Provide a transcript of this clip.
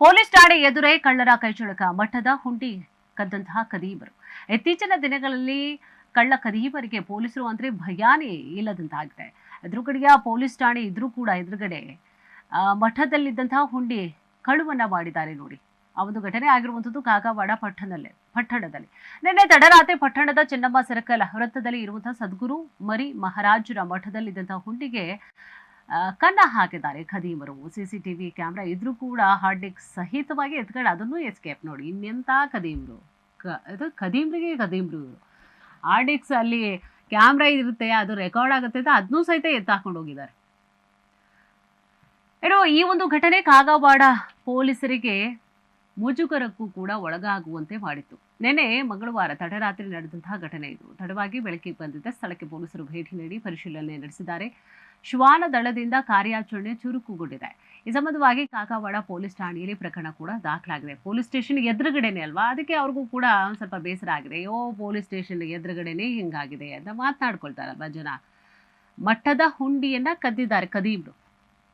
Police ಠಾಣೆ ಎದುರೇ ಕಳ್ಳರ ಕೈಚಳಕ ಮಠದ ಹುಂಡಿ ಕದ್ದಂತಹ ಕದೀಬರು ಇತ್ತೀಚಿನ ದಿನಗಳಲ್ಲಿ ಕಳ್ಳ ಕದೀಬರಿಗೆ ಪೊಲೀಸರು ಅಂದ್ರೆ ಭಯಾನೇ ಇಲ್ಲದಂತಾಗಿದೆ. ಎದುರುಗಡೆಯ ಪೊಲೀಸ್ ಠಾಣೆ ಇದ್ರೂ ಕೂಡ ಎದುರುಗಡೆ ಮಠದಲ್ಲಿದ್ದಂತಹ ಹುಂಡಿ ಕಳುವನ್ನ ಮಾಡಿದ್ದಾರೆ ನೋಡಿ. ಆ ಒಂದು ಘಟನೆ ಆಗಿರುವಂಥದ್ದು ಕಾಗವಾಡ ಪಟ್ಟಣದಲ್ಲೇ, ಪಟ್ಟಣದಲ್ಲಿ. ನಿನ್ನೆ ತಡರಾತ್ರಿ ಪಟ್ಟಣದ ಚೆನ್ನಮ್ಮ ಸರ್ಕಲ್ ವೃತ್ತದಲ್ಲಿ ಇರುವಂತಹ ಸದ್ಗುರು ಮರಿ ಮಹಾರಾಜರ ಮಠದಲ್ಲಿದ್ದಂತಹ ಹುಂಡಿಗೆ ಕನ್ನ ಹಾಕಿದ್ದಾರೆ ಖದೀಮರು. ಸಿಸಿಟಿವಿ ಕ್ಯಾಮ್ರಾ ಇದ್ರೂ ಕೂಡ ಹಾರ್ಡ್ ಡಿಸ್ಕ್ ಸಹಿತವಾಗಿ ಎತ್ಕೊಂಡು ಅದನ್ನು ಎಸ್ಕೇಪ್ ನೋಡಿ. ಇನ್ನೆಂತ ಖದೀಮ್ರು? ಕ ಇದು ಖದೀಮ್ರಿಗೆ ಖದೀಮ್ರು. ಹಾರ್ಡ್ ಡಿಸ್ಕ್ ಅಲ್ಲಿ ಕ್ಯಾಮ್ರಾ ಇರುತ್ತೆ, ಅದು ರೆಕಾರ್ಡ್ ಆಗುತ್ತೆ ಅಂತ ಅದನ್ನೂ ಸಹಿತ ಎತ್ತಾಕೊಂಡು ಹೋಗಿದ್ದಾರೆ. ಏನೋ ಈ ಒಂದು ಘಟನೆ ಕಾಗವಾಡ ಪೊಲೀಸರಿಗೆ ಮುಜುಗರಕ್ಕೂ ಕೂಡ ಒಳಗಾಗುವಂತೆ ಮಾಡಿತ್ತು. ನಿನ್ನೆ ಮಂಗಳವಾರ ತಡರಾತ್ರಿ ನಡೆದಂತಹ ಘಟನೆ ಇದು. ತಡವಾಗಿ ಬೆಳಕಿಗೆ ಬಂದಿದ್ದ ಸ್ಥಳಕ್ಕೆ ಪೊಲೀಸರು ಭೇಟಿ ನೀಡಿ ಪರಿಶೀಲನೆ ನಡೆಸಿದ್ದಾರೆ. ಶ್ವಾನ ದಳದಿಂದ ಕಾರ್ಯಾಚರಣೆ ಚುರುಕುಗೊಂಡಿದೆ. ಈ ಸಂಬಂಧವಾಗಿ ಕಾಕಾವಾಡ ಪೊಲೀಸ್ ಠಾಣೆಯಲ್ಲಿ ಪ್ರಕರಣ ಕೂಡ ದಾಖಲಾಗಿದೆ. ಪೊಲೀಸ್ ಸ್ಟೇಷನ್ ಎದುರುಗಡೆನೆ ಅಲ್ವಾ? ಅದಕ್ಕೆ ಅವ್ರಿಗೂ ಕೂಡ ಸ್ವಲ್ಪ ಬೇಸರ ಆಗಿದೆ. ಯೋ ಪೊಲೀಸ್ ಸ್ಟೇಷನ್ ಎದುರುಗಡೆನೆ ಹಿಂಗಾಗಿದೆ ಅಂತ ಮಾತನಾಡ್ಕೊಳ್ತಾರಲ್ವಾ ಜನ? ಮಠದ ಹುಂಡಿಯನ್ನ ಕದ್ದಿದ್ದಾರೆ ಕದೀಮ್ರು